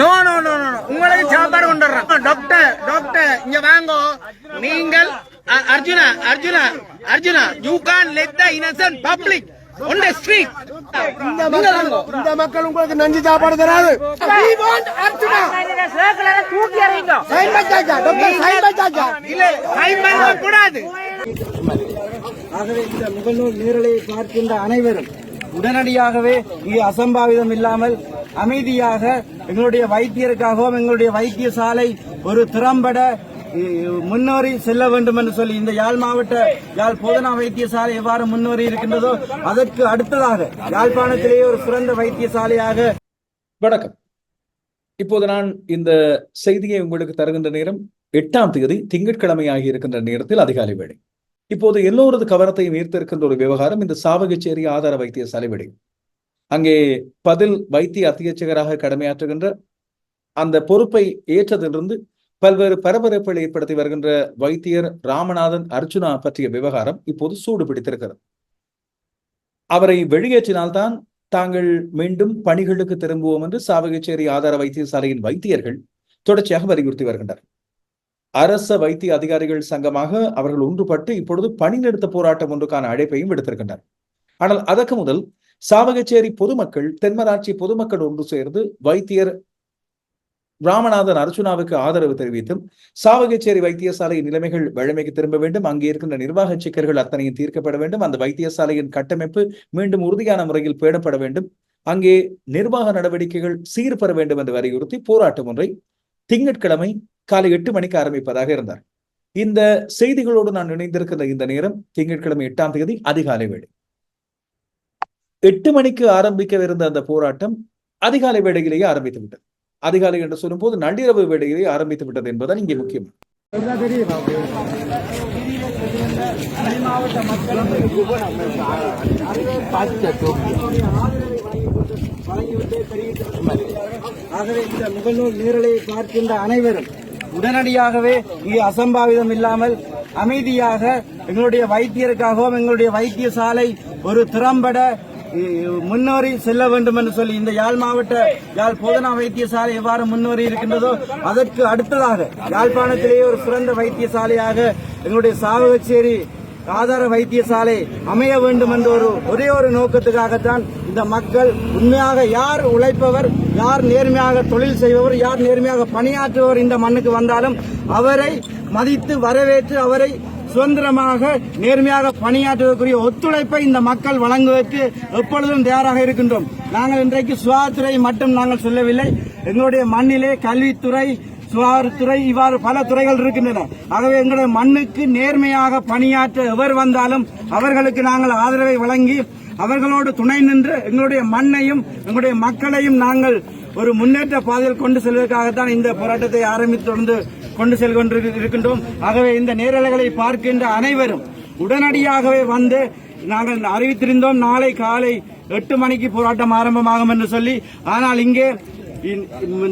No no no no உங்களுக்கு சாப்பாடு கொண்டு வர்றோம் டாக்டர் டாக்டர் இங்க வாங்கோ. நீங்கள் Arjuna Arjuna Arjuna you can let the innocent public on the street. இந்த மக்கள் இந்த மக்கள் உங்களுக்கு நஞ்சு சாப்பாடு தராது. தூக்கி சைன் பச்சாச்சா டாக்டர் சைன் பச்சாச்சா இல்ல டைம் பண்ண கூடாது ஆகவே இந்த முகநூல் நீரலையை பார்க்கின்ற அனைவரும் உடனடியாகவே இங்கே அசம்பாவிதம் இல்லாமல் அமைதியாக எங்களுடைய வைத்தியருக்காகவும் எங்களுடைய வைத்தியசாலை ஒரு திறம்பட முன்னோரி செல்ல வேண்டும் என்று சொல்லி இந்த யாழ் மாவட்ட யாழ் போதனா வைத்தியசாலை எவ்வாறு முன்னேறி இருக்கின்றதோ அதற்கு அடுத்ததாக யாழ்ப்பாணத்திலேயே ஒரு சிறந்த வைத்தியசாலையாக வணக்கம். இப்போது நான் இந்த செய்தியை உங்களுக்கு தருகின்ற நேரம் எட்டாம் தேதி திங்கட்கிழமை ஆகி இருக்கின்ற நேரத்தில் அதிகாலை வேலை இப்போது எல்லோரது கவனத்தையும் ஈர்த்திருக்கின்ற ஒரு விவகாரம் இந்த சாவகச்சேரி ஆதார வைத்தியசாலை வேலை அங்கே பதில் வைத்திய அத்தியட்சகராக கடமையாற்றுகின்ற அந்த பொறுப்பை ஏற்றதிலிருந்து பல்வேறு பரபரப்புகளை ஏற்படுத்தி வருகின்ற வைத்தியர் ராமநாதன் அர்ஜுனா பற்றிய விவகாரம் இப்போது சூடு பிடித்திருக்கிறது. அவரை வெளியேற்றினால்தான் தாங்கள் மீண்டும் பணிகளுக்கு திரும்புவோம் என்று சாவகச்சேரி ஆதார வைத்தியசாலையின் வைத்தியர்கள் தொடர்ச்சியாக வலியுறுத்தி வருகின்றனர். அரச வைத்திய அதிகாரிகள் சங்கமாக அவர்கள் ஒன்றுபட்டு இப்பொழுது பணிநிறுத்த போராட்டம் ஒன்றுக்கான அழைப்பையும் விடுத்திருக்கின்றனர். ஆனால் அதற்கு முதல் சாவகச்சேரி பொதுமக்கள் தென்மராட்சி பொதுமக்கள் ஒன்று சேர்ந்து வைத்தியர் ராமநாதன் அர்ச்சுனாவுக்கு ஆதரவு தெரிவித்தும் சாவகச்சேரி வைத்தியசாலை நிலைமைகள் வழமைக்கு திரும்ப வேண்டும் அங்கே இருக்கின்ற நிர்வாக சிக்கல்கள் அத்தனையும் தீர்க்கப்பட வேண்டும் அந்த வைத்தியசாலையின் கட்டமைப்பு மீண்டும் உறுதியான முறையில் பேணப்பட வேண்டும் அங்கே நிர்வாக நடவடிக்கைகள் சீர்பெற வேண்டும் என்று வலியுறுத்தி போராட்டம் ஒன்றை திங்கட்கிழமை காலை எட்டு மணிக்கு ஆரம்பிப்பதாக இருந்தார். இந்த செய்திகளோடு நான் இணைந்திருக்கிற இந்த நேரம் திங்கட்கிழமை எட்டாம் தேதி அதிகாலை வேளை. எட்டு மணிக்கு ஆரம்பிக்கவிருந்த அந்த போராட்டம் அதிகாலை வேளையிலேயே ஆரம்பித்து விட்டது. அதிகாலை என்று சொல்லும்போது நள்ளிரவு வேடையிலேயே ஆரம்பித்து விட்டது என்பதுதான் இங்கே முக்கியம். ஆகவே இந்த முகநூல் நீரலையை பார்க்கின்ற அனைவரும் உடனடியாகவே இங்கே அசம்பாவிதம் இல்லாமல் அமைதியாக எங்களுடைய வைத்தியருக்காகவும் எங்களுடைய வைத்தியசாலை ஒரு திறம்பட முன்னோரி செல்ல வேண்டும் என்று சொல்லி இந்த யாழ் மாவட்ட யாழ் போதனா வைத்தியசாலை எவ்வாறு முன்னேறி இருக்கின்றதோ அதற்கு அடுத்ததாக யாழ்ப்பாணத்திலேயே ஒரு சிறந்த வைத்தியசாலையாக எங்களுடைய சாவகச்சேரி ஆதார வைத்தியசாலை அமைய வேண்டும் என்ற ஒரு ஒரே ஒரு நோக்கத்துக்காகத்தான் இந்த மக்கள் உண்மையாக யார் உழைப்பவர் யார் நேர்மையாக தொழில் செய்பவர் யார் நேர்மையாக பணியாற்றுபவர் இந்த மண்ணுக்கு வந்தாலும் அவரை மதித்து வரவேற்று அவரை சுதந்திரமாக நேர்மையாக பணியாற்றுவதற்குரிய ஒத்துழைப்பை இந்த மக்கள் வழங்குவதற்கு எப்பொழுதும் தயாராக இருக்கின்றோம். நாங்கள் இன்றைக்கு சுகாதாரத்துறை மட்டும் நாங்கள் சொல்லவில்லை. எங்களுடைய மண்ணிலே கல்வித்துறை சுகாதாரத்துறை இவ்வாறு பல துறைகள் இருக்கின்றன. ஆகவே எங்களுடைய மண்ணுக்கு நேர்மையாக பணியாற்ற எவர் வந்தாலும் அவர்களுக்கு நாங்கள் ஆதரவை வழங்கி அவர்களோடு துணை நின்று எங்களுடைய மண்ணையும் எங்களுடைய மக்களையும் நாங்கள் ஒரு முன்னேற்ற பாதையில் கொண்டு செல்வதற்காகத்தான் இந்த போராட்டத்தை ஆரம்பித்து தொடர்ந்து கொண்டு செல்கொண்டு இருக்கின்றோம். ஆகவே இந்த நேரலைகளை பார்க்கின்ற அனைவரும் உடனடியாகவே வந்து நாங்கள் அறிவித்திருந்தோம் நாளை காலை எட்டு மணிக்கு போராட்டம் ஆரம்பமாகும் என்று சொல்லி ஆனால் இங்கே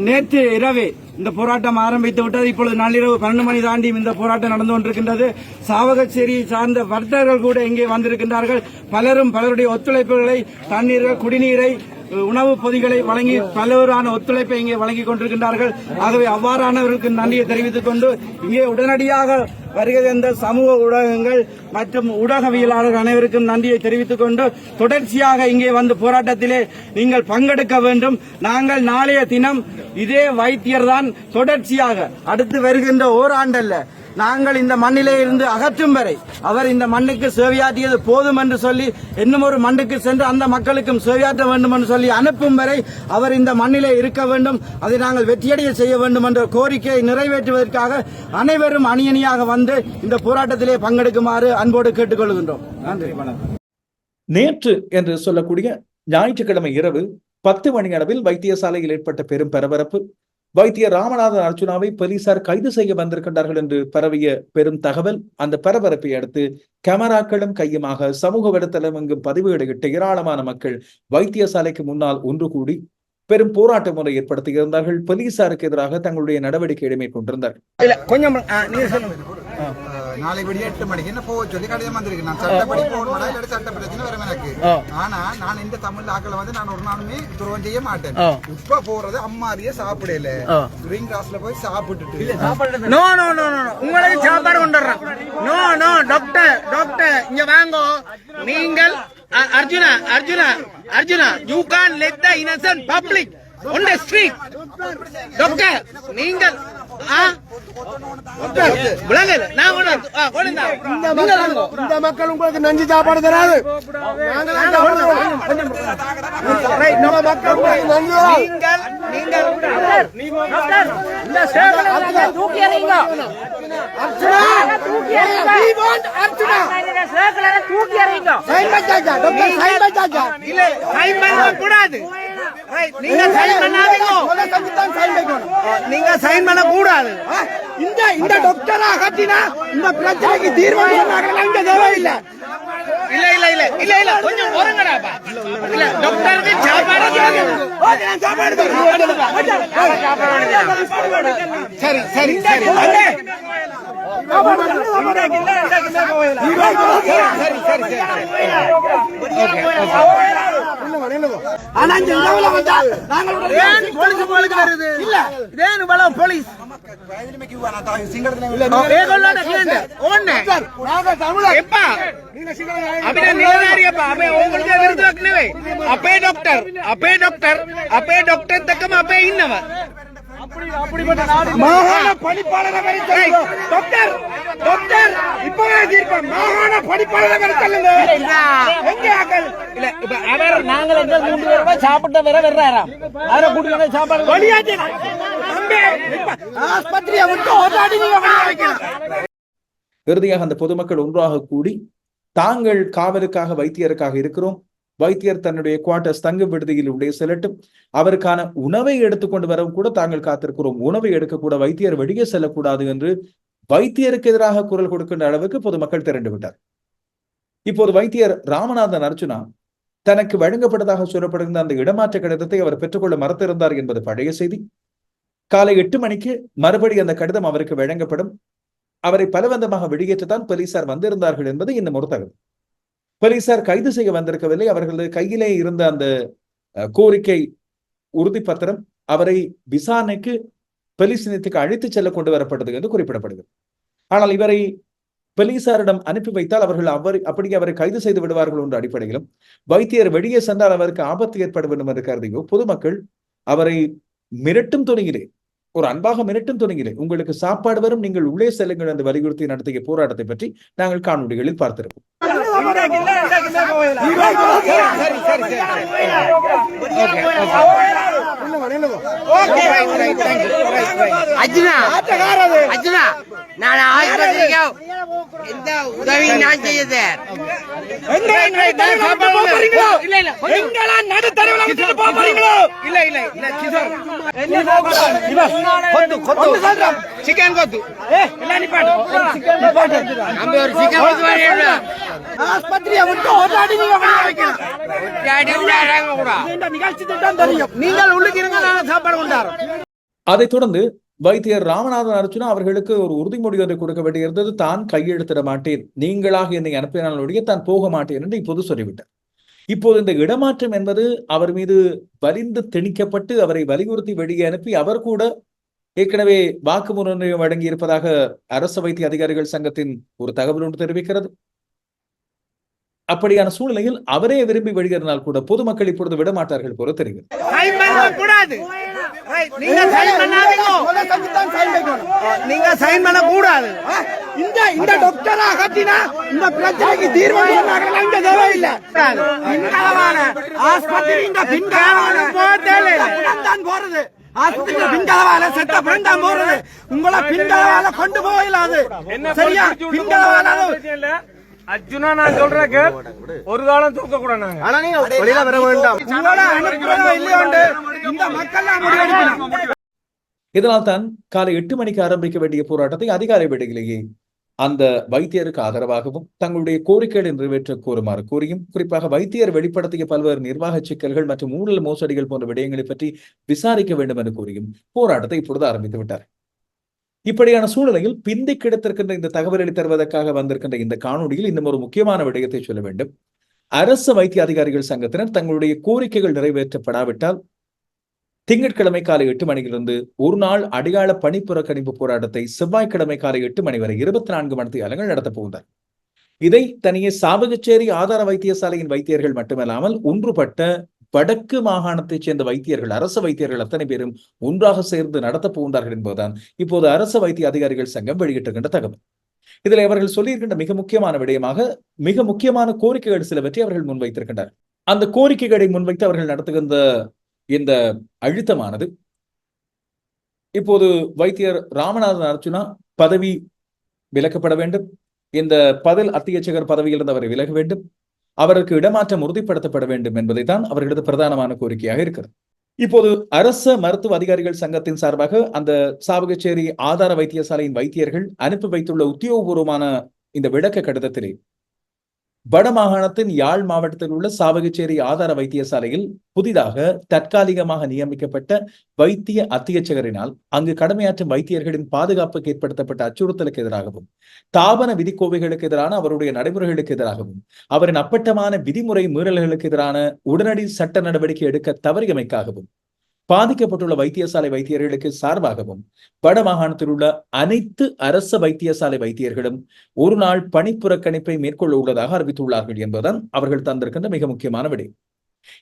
நேற்று இரவே இந்த போராட்டம் ஆரம்பித்து விட்டது. இப்பொழுது நள்ளிரவு பன்னெண்டு மணி தாண்டி இந்த போராட்டம் நடந்து கொண்டிருக்கின்றது. சாவகச்சேரியை சார்ந்த வர்த்தகர்கள் கூட இங்கே வந்திருக்கின்றார்கள். பலரும் பலருடைய ஒத்துழைப்புகளை தண்ணீர் குடிநீரை உணவுப் பொதிகளை வழங்கி பலவரான ஒத்துழைப்பை இங்கே வழங்கிக் கொண்டிருக்கின்றார்கள். ஆகவே அவ்வாறானவர்களுக்கு நன்றியை தெரிவித்துக் கொண்டு இங்கே உடனடியாக வருகை தந்த சமூக ஊடகங்கள் மற்றும் ஊடகவியலாளர்கள் அனைவருக்கும் நன்றியை தெரிவித்துக் கொண்டு தொடர்ச்சியாக இங்கே வந்து போராட்டத்திலே நீங்கள் பங்கெடுக்க வேண்டும். நாங்கள் நாளைய தினம் இதே வைத்தியர் தான் தொடர்ச்சியாக அடுத்து வருகின்ற ஓராண்டல்ல நாங்கள் இந்த மண்ணிலே இருந்து அகற்றும் வரை அவர் இந்த மண்ணுக்கு சேவையாற்றியது போதும் என்று சொல்லி இன்னும் ஒரு மண்ணுக்கு சென்று அந்த மக்களுக்கும் சேவையாற்ற வேண்டும் என்று சொல்லி அனுப்பும் வரை அவர் இந்த மண்ணிலே இருக்க வேண்டும். அதை நாங்கள் வெற்றியடைய செய்ய வேண்டும் என்ற கோரிக்கையை நிறைவேற்றுவதற்காக அனைவரும் அணியணியாக வந்து இந்த போராட்டத்திலே பங்கெடுக்குமாறு அன்போடு கேட்டுக்கொள்கின்றோம். நன்றி வணக்கம். நேற்று என்று சொல்லக்கூடிய ஞாயிற்றுக்கிழமை இரவு பத்து மணி அளவில் வைத்தியசாலையில் ஏற்பட்ட பெரும் பரபரப்பு வைத்தியர் ராமநாதன் அர்ச்சுனாவை போலீசார் கைது செய்ய வந்திருக்கின்றார்கள் என்று பரவிய பெரும் தகவல். அந்த பரபரப்பை அடுத்து கேமராக்களும் கையுமாக சமூக வலைத்தளம் எங்கும் பதிவுகளிட்ட ஏராளமான மக்கள் வைத்தியசாலைக்கு முன்னால் ஒன்று கூடி பெரும் போராட்டம் ஒன்றை ஏற்படுத்தியிருந்தார்கள் போலீசாருக்கு எதிராக தங்களுடைய நடவடிக்கைகளை மேற்கொண்டிருந்தார்கள் கொஞ்சம் நாளை விடிய எட்டு மணிக்கு. என்ன போக சொல்லி கடிதம் வந்திருக்கு நான் சட்டப்படி போகணும் இல்லாட்டி சட்ட பிரச்சனை வரும் எனக்கு ஆனா நான் இந்த தமிழ் ஆக்களை வந்து நான் ஒரு நாளுமே துரோகம் செய்ய மாட்டேன். இப்ப போறது அம்மாரியே சாப்பிடல. ரிங் கிளாஸ்ல போய் சாப்பிட்டுட்டு. நோ நோ நோ நோ உங்களுக்கு சாப்பாடு கொண்டு வர்றோம் நோ நோ டாக்டர் டாக்டர் இங்க வாங்கோ. நீங்கள் Arjuna Arjuna Arjuna you can let the innocent public on the street. Doctor நீங்கள் ஆ? இந்த மக்கள் உங்களுக்கு நஞ்சு சாப்பாடு தராது. இந்த மக்கள் தூக்கி கூடாது நீங்க சைன் பண்ணாதீங்க. நீங்க சைன் பண்ண கூடாது இந்த இந்த டாக்டரா கட்டினா இந்த பிரச்சனைக்கு தீர்வு இங்க தேவையில்லை. இல்ல இல்ல இல்ல இல்ல இல்ல கொஞ்சம் ஒருங்கடாப்பா இல்ல டாக்டருக்கு சாப்பாடு நான் சாப்பாடு தரேன். சரி சரி சரி. ஆனா இந்த நிலவுல வந்தா நாங்கள் போலீஸ் உங்களுக்கு வருது? இல்ல. இதே நிலவுல போலீஸ்? අපේ ඩොක්ටර් අපේ ඩොක්ටර් மாகாண பணிப்பாளரை டாக்டர் டாக்டர் இப்பவே தீர்ப்பேன் மாகாண பணிப்பாளரை வரை சொல்லுங்க. எங்க ஆக்கள்? இல்ல இப்ப அவர் நாங்கள் எங்க மூன்று பேரும் சாப்பிட்ட வர வர்றாராம் அவரை கூட்டிட்டு சாப்பாடு ஆஸ்பத்திரியை விட்டு ஓட்டாடி நீங்க வைக்கலாம் இறுதியாக அந்த பொதுமக்கள் ஒன்றாக கூடி தாங்கள் காவலுக்காக வைத்தியருக்காக இருக்கிறோம். வைத்தியர் தன்னுடைய குவார்டர்ஸ் தங்கு விடுதியில் உள்ளே செல்லட்டும். அவருக்கான உணவை எடுத்துக்கொண்டு வரவும் கூட தாங்கள் காத்திருக்கிறோம். உணவை எடுக்கக்கூட வைத்தியர் வெளியே செல்லக்கூடாது என்று வைத்தியருக்கு எதிராக குரல் கொடுக்கின்ற அளவுக்கு பொதுமக்கள் திரண்டு விட்டார். இப்போது வைத்தியர் ராமநாதன் அர்ஜுனா தனக்கு வழங்கப்பட்டதாக சொல்லப்படுகின்ற அந்த இடமாற்ற கடிதத்தை அவர் பெற்றுக்கொள்ள மறுத்திருந்தார் என்பது பழைய செய்தி. காலை எட்டு மணிக்கு மறுபடி அந்த கடிதம் அவருக்கு வழங்கப்படும். அவரை பலவந்தமாக வெளியேற்றத்தான் போலீசார் வந்திருந்தார்கள் என்பது இன்னும் ஒரு தகவல். போலீசார் கைது செய்ய வந்திருக்கவில்லை. அவர்களது கையிலே இருந்த அந்த கோரிக்கை உறுதிப்பத்திரம் அவரை விசாரணைக்கு போலீஸ் நிலையத்துக்கு அழைத்துச் செல்ல கொண்டு வரப்பட்டது என்று குறிப்பிடப்படுகிறது. ஆனால் இவரை போலீசாரிடம் அனுப்பி வைத்தால் அவர்கள் அவர் அப்படி அவரை கைது செய்து விடுவார்கள் என்ற அடிப்படையிலும் வைத்தியர் வெளியே சென்றால் அவருக்கு ஆபத்து ஏற்பட வேண்டும் என்று கருதியோ பொதுமக்கள் அவரை மிரட்டும் துணியிலே ஒரு அன்பாக மிரட்டும் துணியிலே உங்களுக்கு சாப்பாடு வரும் நீங்கள் உள்ளே செல்லுங்கள் என்று வலியுறுத்தி நடத்திய போராட்டத்தை பற்றி நாங்கள் காணொளிகளில் பார்த்திருப்போம். அர்ஜுனா சரி சரி okay right right thank you right right Arjuna நான் ஆஸ்பத்திரிக்கு எந்த உதவி நான் செய்யுது ரைட் ரைட் நான் சாப்பாடு போறீங்களோ இல்ல. இல்ல எங்களா நடுத்தரவுல விட்டுட்டு போக போறீங்களோ இல்ல இல்ல இல்ல கிஷோர் கொத்து கொத்து. சிக்கன் கொத்து. நம்ம ஒரு சிக்கன் ஆஸ்பத்திரியை விட்டு ஓட்டாடி நீங்க வெளியே வைக்கலாம் கூட. இந்த நிகழ்ச்சி திட்டம் தெரியும். நீங்கள் உள்ளுக்கு இருங்க நான் சாப்பாடு கொண்டாடுறோம் அதைத் தொடர்ந்து வைத்தியர் ராமநாதன் அர்ச்சுனா அவர்களுக்கு ஒரு உறுதிமொழி ஒன்றை கொடுக்க வேண்டியிருந்தது தான் கையெழுத்திட மாட்டேன். நீங்களாக என்னை அனுப்பினால் ஒழிய தான் போக மாட்டேன் என்று இப்போது சொல்லிவிட்டார். இப்போது இந்த இடமாற்றம் என்பது அவர் மீது வலிந்து திணிக்கப்பட்டு அவரை வலியுறுத்தி வெளியே அனுப்பி அவர் கூட ஏற்கனவே வாக்குமூலம் வழங்கி இருப்பதாக அரசு வைத்திய அதிகாரிகள் சங்கத்தின் ஒரு தகவல் ஒன்று தெரிவிக்கிறது. அப்படியான சூழ்நிலையில் அவரே விரும்பி வெளியேறினால் கூட பொதுமக்கள் இப்பொழுது விடமாட்டார்கள் போல தெரிகிறது. நீங்க சைன் பண்ணாதீங்க. முதல்ல சங்கித்தான் சைன் வைக்கணும். நீங்க சைன் பண்ண கூடாது இந்த இந்த டாக்டரா கட்டினா இந்த பிரச்சனைக்கு தீர்வு சொன்னாங்க இங்க தேவையில்லை. பின்களவான ஆஸ்பத்திரி இந்த பின்களவான தான் போறது. ஆஸ்பத்திரியில பின்களவால செத்த தான் போறது. உங்களை பின்களவால கொண்டு போயிடாது சரியா? பின்களவால அர்ஜுனா நான் சொல்றேன் ஒரு காலம் தூக்க கூட நாங்க. ஆனா நீங்க வெளியில வர வேண்டாம். இந்த மக்கள் இதனால் தான் காலை எட்டு மணிக்கு ஆரம்பிக்க வேண்டிய போராட்டத்தை அதிகாலை வேளையிலேயே அந்த வைத்தியருக்கு ஆதரவாகவும் தங்களுடைய கோரிக்கைகளை நிறைவேற்ற கோருமாறு கூறியும் குறிப்பாக வைத்தியர் வெளிப்படுத்திய பல்வேறு நிர்வாக சிக்கல்கள் மற்றும் ஊழல் மோசடிகள் போன்ற விடயங்களை பற்றி விசாரிக்க வேண்டும் என்று கூறியும் போராட்டத்தை இப்பொழுது ஆரம்பித்து விட்டார். இப்படியான சூழ்நிலையில் பிந்தி கிடைத்திருக்கின்ற இந்த தகவல்களை தருவதற்காக வந்திருக்கின்ற இந்த காணொலியில் இன்னும் ஒரு முக்கியமான விடயத்தை சொல்ல வேண்டும். அரசு வைத்திய அதிகாரிகள் சங்கத்தினர் தங்களுடைய கோரிக்கைகள் நிறைவேற்றப்படாவிட்டால் திங்கட்கிழமை காலை எட்டு மணியிலிருந்து ஒரு நாள் அடையாள பணி புறக்கணிப்பு போராட்டத்தை செவ்வாய்க்கிழமை காலை எட்டு மணி வரை இருபத்தி நான்கு மணி நேரங்கள் நடத்தப் போகிறார் இதை தனியே சாவகச்சேரி ஆதார வைத்தியசாலையின் வைத்தியர்கள் மட்டுமல்லாமல் ஒன்றுபட்ட வடக்கு மாகாணத்தைச் சேர்ந்த வைத்தியர்கள் அரசு வைத்தியர்கள் அத்தனை பேரும் ஒன்றாக சேர்ந்து நடத்தப் போகின்றார்கள் என்பதுதான் இப்போது அரசு வைத்திய அதிகாரிகள் சங்கம் வெளியிட்டிருக்கின்ற தகவல். இதில் அவர்கள் சொல்லியிருக்கின்ற மிக முக்கியமான விடயமாக மிக முக்கியமான கோரிக்கைகள் சிலவற்றை அவர்கள் முன்வைத்திருக்கின்றனர் அந்த கோரிக்கைகளை முன்வைத்து அவர்கள் நடத்துகின்ற இந்த அழுத்தமானது இப்போது வைத்தியர் ராமநாதன் அர்ஜுனா பதவி விலக்கப்பட வேண்டும். இந்த பதில் அத்தியட்சகர் பதவியிலிருந்து அவர் விலக வேண்டும். அவருக்கு இடமாற்றம் உறுதிப்படுத்தப்பட வேண்டும் என்பதைத்தான் அவர்களது பிரதானமான கோரிக்கையாக இருக்கிறது. இப்போது அரச மருத்துவ அதிகாரிகள் சங்கத்தின் சார்பாக அந்த சாவகச்சேரி ஆதார வைத்தியசாலையின் வைத்தியர்கள் அனுப்பி வைத்துள்ள உத்தியோகபூர்வமான இந்த விளக்க கடிதத்திலே வடமாகாணத்தின் யாழ் மாவட்டத்தில் உள்ள சாவகச்சேரி ஆதார வைத்தியசாலையில் புதிதாக தற்காலிகமாக நியமிக்கப்பட்ட வைத்திய அத்தியட்சகரினால் அங்கு கடமையாற்றும் வைத்தியர்களின் பாதுகாப்புக்கு ஏற்படுத்தப்பட்ட அச்சுறுத்தலுக்கு எதிராகவும் தாபன விதிக்கோவைகளுக்கு எதிரான அவருடைய நடைமுறைகளுக்கு எதிராகவும் அவரின் அப்பட்டமான விதிமுறை மீறல்களுக்கு எதிரான உடனடி சட்ட நடவடிக்கை எடுக்க தவறியமைக்காகவும் பாதிக்கப்பட்டுள்ள வைத்தியசாலை வைத்தியர்களுக்கு சார்பாகவும் வடமாகாணத்தில் உள்ள அனைத்து அரச வைத்தியசாலை வைத்தியர்களும் ஒரு நாள் பணிப்புறக்கணிப்பை மேற்கொள்ள உள்ளதாக அறிவித்துள்ளார்கள் என்பதுதான் அவர்கள் தந்திருக்கின்ற மிக முக்கியமான விடயம்.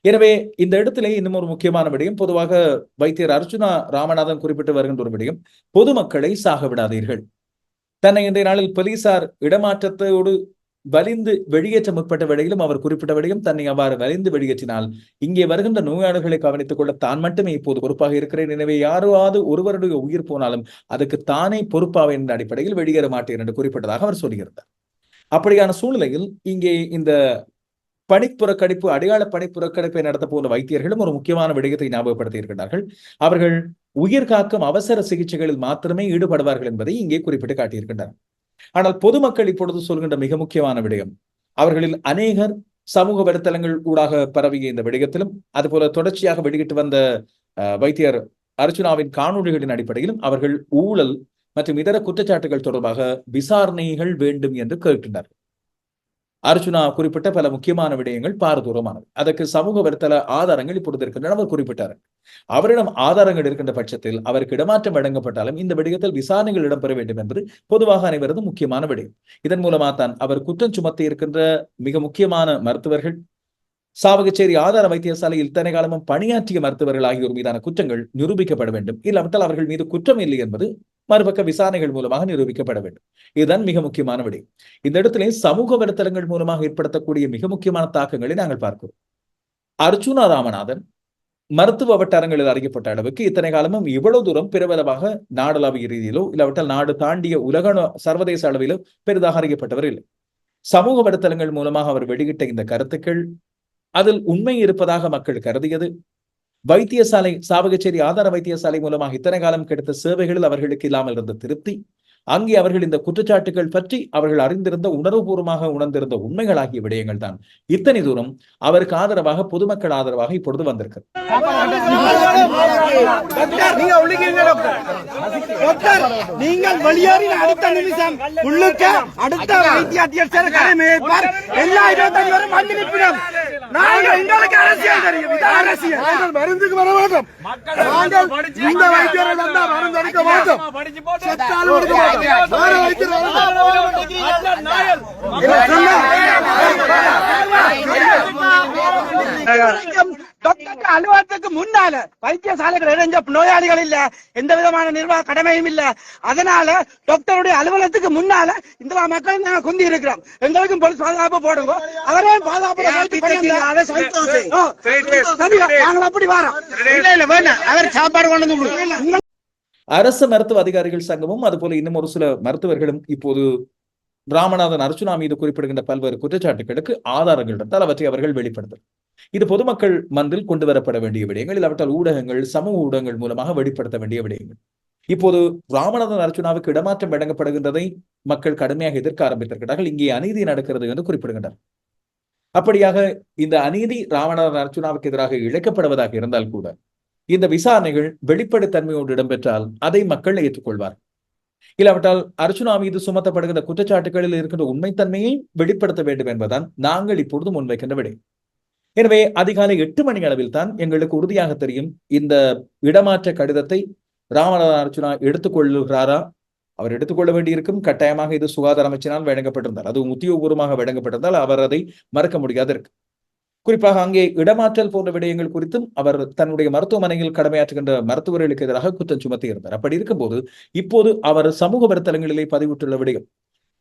எனவே இந்த இடத்திலே இன்னும் ஒரு முக்கியமான விடயம் பொதுவாக வைத்தியர் அர்ஜுனா ராமநாதன் குறிப்பிட்டு வருகின்ற ஒரு விடயம் பொதுமக்களை சாக விடாதீர்கள் தன்னை இன்றைய நாளில் போலீசார் இடமாற்றத்தோடு வலிந்து வெளியேற்ற முற்பட்ட வேளையிலும் அவர் குறிப்பிட்ட விடயம் தன்னை அவ்வாறு வலிந்து வெளியேற்றினால் இங்கே வருகின்ற நோயாளர்களை கவனித்துக் கொள்ள தான் மட்டுமே இப்போது பொறுப்பாக இருக்கிறேன். எனவே யாராவது ஒருவருடைய உயிர் போனாலும் அதுக்கு தானே பொறுப்பாவேன் என்ற அடிப்படையில் வெளியேற மாட்டேன் என்று குறிப்பிட்டதாக அவர் சொல்லியிருந்தார். அப்படியான சூழ்நிலையில் இங்கே இந்த பணிப்புறக்கணிப்பு அடையாள பணிப்புறக்கணிப்பை நடத்த போன வைத்தியர்களும் ஒரு முக்கியமான விடயத்தை ஞாபகப்படுத்தி இருக்கிறார்கள் அவர்கள் உயிர் காக்கும் அவசர சிகிச்சைகளில் மாத்திரமே ஈடுபடுவார்கள் என்பதை இங்கே குறிப்பிட்டு காட்டியிருக்கின்றனர். ஆனால் பொதுமக்கள் இப்பொழுது சொல்கின்ற மிக முக்கியமான விடயம் அவர்களில் அநேகர் சமூக வலைத்தளங்கள் ஊடாக பரவிய இந்த விடயத்திலும் அதுபோல தொடர்ச்சியாக வெளியிட்டு வந்த வைத்தியர் அர்ச்சுனாவின் காணொலிகளின் அடிப்படையிலும் அவர்கள் ஊழல் மற்றும் இதர குற்றச்சாட்டுகள் தொடர்பாக விசாரணைகள் வேண்டும் என்று கேட்கின்றனர் அர்ஜுனா குறிப்பிட்ட பல முக்கியமான விடயங்கள் பாரதூரமானது. அதற்கு சமூக வலைத்தள ஆதாரங்கள் இப்பொழுது இருக்கின்றன. அவர் குறிப்பிட்டார். அவரிடம் ஆதாரங்கள் இருக்கின்ற பட்சத்தில் அவருக்கு இடமாற்றம் வழங்கப்பட்டாலும் இந்த விடயத்தில் விசாரணைகள் இடம்பெற வேண்டும் என்பது பொதுவாக அனைவரது முக்கியமான விடயம். இதன் மூலமாக தான் அவர் குற்றம் சுமத்தி இருக்கின்ற மிக முக்கியமான மருத்துவர்கள் சாவகச்சேரி ஆதார வைத்தியசாலையில் இத்தனை காலமும் பணியாற்றிய மருத்துவர்கள் ஆகியோர் மீதான குற்றங்கள் நிரூபிக்கப்பட வேண்டும். இல்லாவிட்டால் அவர்கள் மீது குற்றம் இல்லை என்பது மறுபக்க விசாரணைகள் மூலமாக நிரூபிக்கப்பட வேண்டும். இதுதான் மிக முக்கியமான விடயம் இந்த இடத்திலே சமூக வலைத்தளங்கள் மூலமாக ஏற்படுத்தக்கூடிய மிக முக்கியமான தாக்கங்களை நாங்கள் பார்க்கிறோம். அர்ஜுனா ராமநாதன் மருத்துவ வட்டாரங்களில் அறியப்பட்ட அளவுக்கு இத்தனை காலமும் இவ்வளவு தூரம் பிரபலமாக நாடளாவிய ரீதியிலோ இல்லாவிட்டால் நாடு தாண்டிய உலக சர்வதேச அளவிலோ பெரிதாக அறியப்பட்டவர் இல்லை. சமூக வலைத்தளங்கள் மூலமாக அவர் வெளியிட்ட இந்த கருத்துக்கள் அதில் உண்மை இருப்பதாக மக்கள் கருதியது வைத்தியசாலை சாவகச்சேரி ஆதார வைத்தியசாலை மூலமாக இத்தனை காலம் கிடைத்த சேவைகளில் அவர்களுக்கு இல்லாமல் இருந்த திருப்தி அங்கே அவர்கள் இந்த குற்றச்சாட்டுகள் பற்றி அவர்கள் அறிந்திருந்த உணர்வுபூர்வமாக உணர்ந்திருந்த உண்மைகள் ஆகிய விடயங்கள் தான். இத்தனை தூரம் அவருக்கு ஆதரவாக பொதுமக்கள் ஆதரவாக இப்பொழுது வந்திருக்கிறது. நீங்கள் வெளியேறின அடுத்த நிமிஷம் உள்ளுக்க அடுத்த வைத்திய எல்லா இருபத்தஞ்சு வரும் நிற்பிடும். நாங்கள் எங்களுக்கு அரசியல் தெரியும். இது அரசியல். நாங்கள் மருந்துக்கு வர மாட்டோம் நாங்கள் இந்த வைத்தியரை வந்தா மருந்து அடிக்க மாட்டோம் செத்தாலும் எடுக்க மாட்டோம் வேற வைத்தியர் டாக்டர் அலுவலகத்துக்கு முன்னால வைத்தியசாலைகள் இணைஞ்ச நோயாளிகள் இல்ல எந்த விதமான நிர்வாக கடமையும் இல்ல அதனால டாக்டருடைய அலுவலகத்துக்கு முன்னால இந்த மக்கள் நாங்க குந்தி இருக்கிறோம் எங்களுக்கும் போலீஸ் பாதுகாப்பு போடுங்க அவரே பாதுகாப்பு நாங்கள் அப்படி வரோம் இல்ல இல்ல வேணாம் அவர் சாப்பாடு கொண்டு வந்து அரசு மருத்துவ அதிகாரிகள் சங்கமும் அதுபோல இன்னும் ஒரு சில மருத்துவர்களும் இப்போது ராமநாதன் அர்ச்சுனா மீது குறிப்பிடுகின்ற பல்வேறு குற்றச்சாட்டுகளுக்கு ஆதாரங்கள் இருந்தால் அவற்றை அவர்கள் வெளிப்படுத்தல் இது பொதுமக்கள் மந்தில் கொண்டு வரப்பட வேண்டிய விடயங்கள் அவற்றால் ஊடகங்கள் சமூக ஊடகங்கள் மூலமாக வெளிப்படுத்த வேண்டிய விடயங்கள். இப்போது ராமநாதன் அர்ச்சுனாவுக்கு இடமாற்றம் வழங்கப்படுகின்றதை மக்கள் கடுமையாக எதிர்க்க ஆரம்பித்திருக்கிறார்கள். இங்கே அநீதி நடக்கிறது என்று குறிப்பிடுகின்றனர். அப்படியாக இந்த அநீதி ராமநாதன் அர்ச்சுனாவுக்கு எதிராக இழைக்கப்படுவதாக இருந்தால் கூட இந்த விசாரணைகள் வெளிப்படைத்தன்மையோடு இடம்பெற்றால் அதை மக்கள் ஏற்றுக்கொள்வார் இல்லாவிட்டால் அர்ச்சுனா மீது சுமத்தப்படுகின்ற குற்றச்சாட்டுகளில் இருக்கின்ற உண்மைத்தன்மையை வெளிப்படுத்த வேண்டும் என்பதுதான் நாங்கள் இப்பொழுது முன்வைக்கின்ற விடை. எனவே அதிகாலை எட்டு மணி அளவில் தான் எங்களுக்கு உறுதியாக தெரியும் இந்த இடமாற்ற கடிதத்தை ராமநாதன் அர்ச்சுனா எடுத்துக்கொள்ளுகிறாரா அவர் எடுத்துக்கொள்ள வேண்டியிருக்கும். கட்டாயமாக இது சுகாதார அமைச்சினால் வழங்கப்பட்டிருந்தார் அது உத்தியோகபூர்வமாக வழங்கப்பட்டிருந்தால் அவர் அதை மறக்க முடியாது இருக்கு குறிப்பாக அங்கே இடமாற்றல் போன்ற விடயங்கள் குறித்தும் அவர் தன்னுடைய மருத்துவமனையில் கடமையாற்றுகின்ற மருத்துவர்களுக்கு எதிராக குற்றம் சுமத்தி இருந்தார் அப்படி இருக்கும்போது இப்போது அவர் சமூக வலைத்தளங்களிலே பதிவிட்டுள்ள விடயம்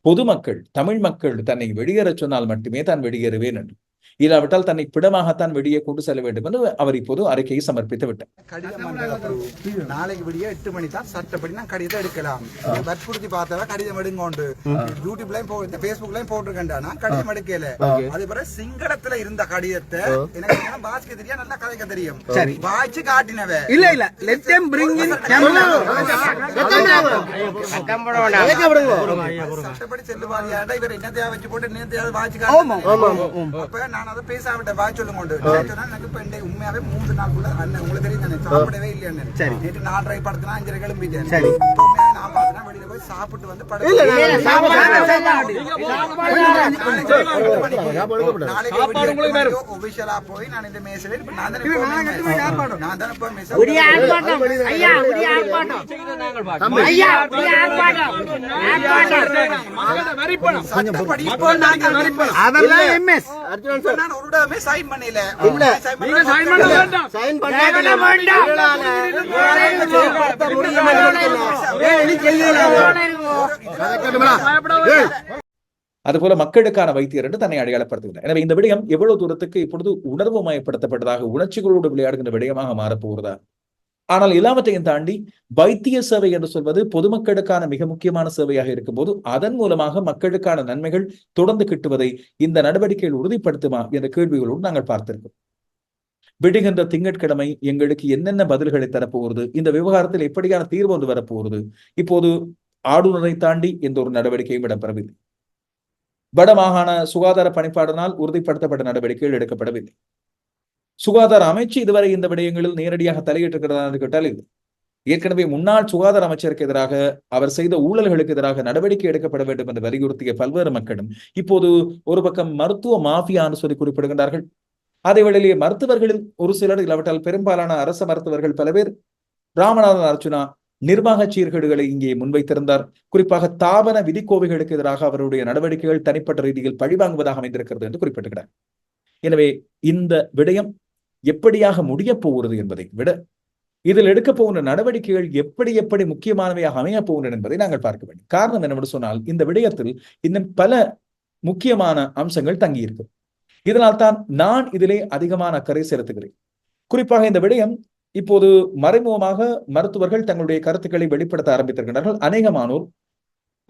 பொதுமக்கள் தமிழ் மக்கள் தன்னை வெளியேற சொன்னால் மட்டுமே தான் வெளியேறுவேன் என்று. இல்லாவிட்டால் தன்னை பிடமாகத்தான் வெளியே கொண்டு செல்ல வேண்டும் என்று அவர் இப்போது அறிக்கையை சமர்ப்பித்து விட்டார். நாளைக்கு விடிய எட்டு மணி தான் சட்டப்படி நான் கடிதம் எடுக்கலாம். வற்புறுத்தி பார்த்தவ கடிதம் எடுங்கோண்டு. யூடியூப்லயும் போ இந்த பேஸ்புக்லயும் போட்டிருக்கேன்டா. நான் கடிதம் எடுக்கல. அதே பிறகு சிங்களத்துல இருந்த கடிதத்தை எனக்கு வாசிக்க தெரியும் நல்லா கதைக்க தெரியும். சரி. வாய்ச்சு காட்டினவ. இல்ல இல்ல. லெட் in சத்தம் போடணும் சட்டப்படி செல்லுவாதியாடா இவர் என்ன தேவை வச்சு போட்டு என்ன தேவை? வாய்ச்சு அப்ப நான் அதை பேசாவிட்ட வாய் சொல்லுங்க கொண்டு நான் சொன்னேன், எனக்கு இப்ப இந்த உண்மையாவே மூன்று நாளுக்குள்ள அண்ணன். உங்களுக்கு தெரியும் தானே சாப்பிடவே இல்லையா நேற்று நாலரை படத்தினா அஞ்சரை கிளம்பிட்டேன். சரி. நான் பார்த்தேன் வெளியில போய் சாப்பிட்டு வந்து ஒபிஷியலா போய் நான் இந்த இப்ப நான் தானே இப்ப மேசை sign பண்ணல. பண்ணல. கேவல வேண்டாம். அதுபோல மக்களுக்கான வைத்தியர் என்று தன்னை அடையாளப்படுத்துகிறார் எனவே இந்த விடயம் எவ்வளவு தூரத்துக்கு இப்பொழுது உணர்வு மயப்படுத்தப்பட்டதாக உணர்ச்சிகளோடு விளையாடுகின்ற விடயமாக மாறப்போகிறதா? ஆனால் எல்லாவற்றையும் தாண்டி வைத்திய சேவை என்று சொல்வது பொதுமக்களுக்கான மிக முக்கியமான சேவையாக இருக்கும்போது அதன் மூலமாக மக்களுக்கான நன்மைகள் தொடர்ந்து கிட்டுவதை இந்த நடவடிக்கைகள் உறுதிப்படுத்துமா என்ற கேள்விகளோடு நாங்கள் பார்த்திருக்கோம் விடுகின்ற திங்கட்கிழமை எங்களுக்கு என்னென்ன பதில்களை தரப்போகிறது? இந்த விவகாரத்தில் எப்படியான தீர்வு வந்து வரப்போகிறது? இப்போது ஆளுநரை தாண்டி எந்த ஒரு நடவடிக்கையும் இடம்பெறவில்லை. வடமாகாண சுகாதார பணிப்பாளனால் உறுதிப்படுத்தப்பட்ட நடவடிக்கைகள் எடுக்கப்படவில்லை. சுகாதார அமைச்சு இதுவரை இந்த விடயங்களில் நேரடியாக தலையிட்டிருக்கிறதா என்று கேட்டால் இல்லை. ஏற்கனவே முன்னாள் சுகாதார அமைச்சருக்கு எதிராக அவர் செய்த ஊழல்களுக்கு எதிராக நடவடிக்கை எடுக்கப்பட வேண்டும் என்று வலியுறுத்திய பல்வேறு மக்களும் இப்போது ஒரு பக்கம் மருத்துவ மாஃபியான்னு சொல்லி குறிப்பிடுகின்றார்கள். அதேவேளையிலே மருத்துவர்களில் ஒரு சிலர் இல்லாவிட்டால் பெரும்பாலான அரச மருத்துவர்கள் பல பேர் ராமநாதன் அர்ஜுனா நிர்வாக சீர்கேடுகளை இங்கே முன்வைத்திருந்தார். குறிப்பாக தாபன விதிக்கோவைகளுக்கு எதிராக அவருடைய நடவடிக்கைகள் தனிப்பட்ட ரீதியில் பழிவாங்குவதாக அமைந்திருக்கிறது என்று குறிப்பிட்டுகிறார் எனவே இந்த விடயம் எப்படியாக முடியப் போகிறது என்பதை விட இதில் எடுக்க போகின்ற நடவடிக்கைகள் எப்படி எப்படி முக்கியமானவையாக அமையப் போகின்றன என்பதை நாங்கள் பார்க்க வேண்டும். காரணம் என்னவென்று சொன்னால் இந்த விடயத்தில் இன்னும் பல முக்கியமான அம்சங்கள் தங்கியிருக்கு. இதனால் தான் நான் இதிலே அதிகமான அக்கறை செலுத்துகிறேன். குறிப்பாக இந்த விடயம் இப்போது மறைமுகமாக மருத்துவர்கள் தங்களுடைய கருத்துக்களை வெளிப்படுத்த ஆரம்பித்திருக்கிறார்கள் அநேகமானோர்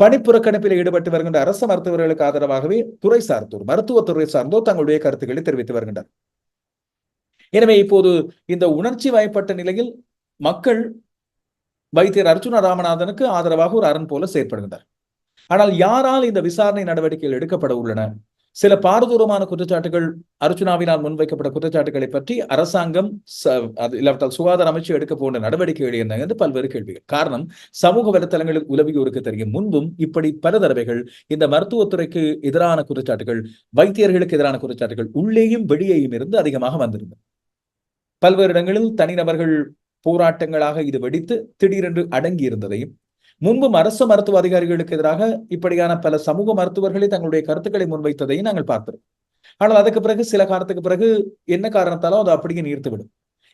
பணிப்புறக்கணிப்பில் ஈடுபட்டு வருகின்ற அரசு மருத்துவர்களுக்கு ஆதரவாகவே துறை சார்ந்தோர் மருத்துவத்துறை சார்ந்தோர் தங்களுடைய கருத்துக்களை தெரிவித்து வருகின்றனர். எனவே இப்போது இந்த உணர்ச்சி வயப்பட்ட நிலையில் மக்கள் வைத்தியர் அர்ஜுன ராமநாதனுக்கு ஆதரவாக ஒரு அரண் போல செயற்படுகின்றனர். ஆனால் யாரால் இந்த விசாரணை நடவடிக்கைகள் எடுக்கப்பட உள்ளன? சில பாரதூரமான குற்றச்சாட்டுகள் அர்ச்சுனாவினால் முன்வைக்கப்பட்ட குற்றச்சாட்டுகளை பற்றி அரசாங்கம் இல்லாவிட்டால் சுகாதார அமைச்சு எடுக்க போன்ற நடவடிக்கைகள் என்ன என்று பல்வேறு கேள்விகள். காரணம் சமூக வலைத்தளங்களில் உலவியோருக்கு தெரியும். முன்பும் இப்படி பல தடவைகள் இந்த மருத்துவத்துறைக்கு எதிரான குற்றச்சாட்டுகள் வைத்தியர்களுக்கு எதிரான குற்றச்சாட்டுகள் உள்ளேயும் வெளியேயும் இருந்து அதிகமாக வந்திருந்தது. பல்வேறு இடங்களில் தனிநபர்கள் போராட்டங்களாக இது வெடித்து திடீரென்று அடங்கி இருந்ததையும் முன்பும் அரசு மருத்துவ அதிகாரிகளுக்கு எதிராக இப்படியான பல சமூக மருத்துவர்களே தங்களுடைய கருத்துக்களை முன்வைத்ததையும் நாங்கள் பார்த்தோம். ஆனால் அதுக்கு பிறகு சில காலத்துக்கு பிறகு என்ன காரணத்தாலும் அது அப்படியே நீர்த்துவிடும்.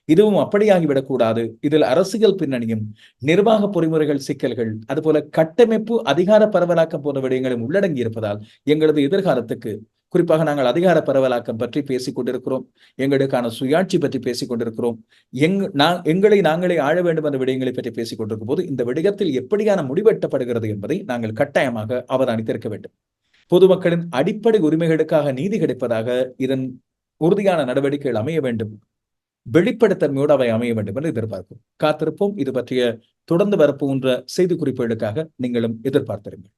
இதுவும் அப்படியாகிவிடக்கூடாது. இதில் அரசியல் பின்னணியும் நிர்வாக பொறிமுறைகள் சிக்கல்கள் அதுபோல கட்டமைப்பு அதிகார பரவலாக்கம் போன்ற விடயங்களும் உள்ளடங்கி இருப்பதால் எங்களது எதிர்காலத்துக்கு குறிப்பாக நாங்கள் அதிகார பரவலாக்கம் பற்றி பேசிக் கொண்டிருக்கிறோம். எங்களுக்கான சுயாட்சி பற்றி பேசிக் கொண்டிருக்கிறோம். எங் நான் எங்களை நாங்களே ஆழ வேண்டும் என்ற விடயங்களை பற்றி பேசிக் கொண்டிருக்கும் போது இந்த விடயத்தில் எப்படியான முடிவெட்டப்படுகிறது என்பதை நாங்கள் கட்டாயமாக அவதானித்திருக்க வேண்டும். பொதுமக்களின் அடிப்படை உரிமைகளுக்காக நீதி கிடைப்பதாக இதன் உறுதியான நடவடிக்கைகள் அமைய வேண்டும். வெளிப்படைத்தன்மையோடு அவை அமைய வேண்டும் என்று எதிர்பார்க்கும் காத்திருப்போம். இது பற்றிய தொடர்ந்து வரப்போன்ற செய்தி குறிப்புகளுக்காக நீங்களும் எதிர்பார்த்திருங்கள்.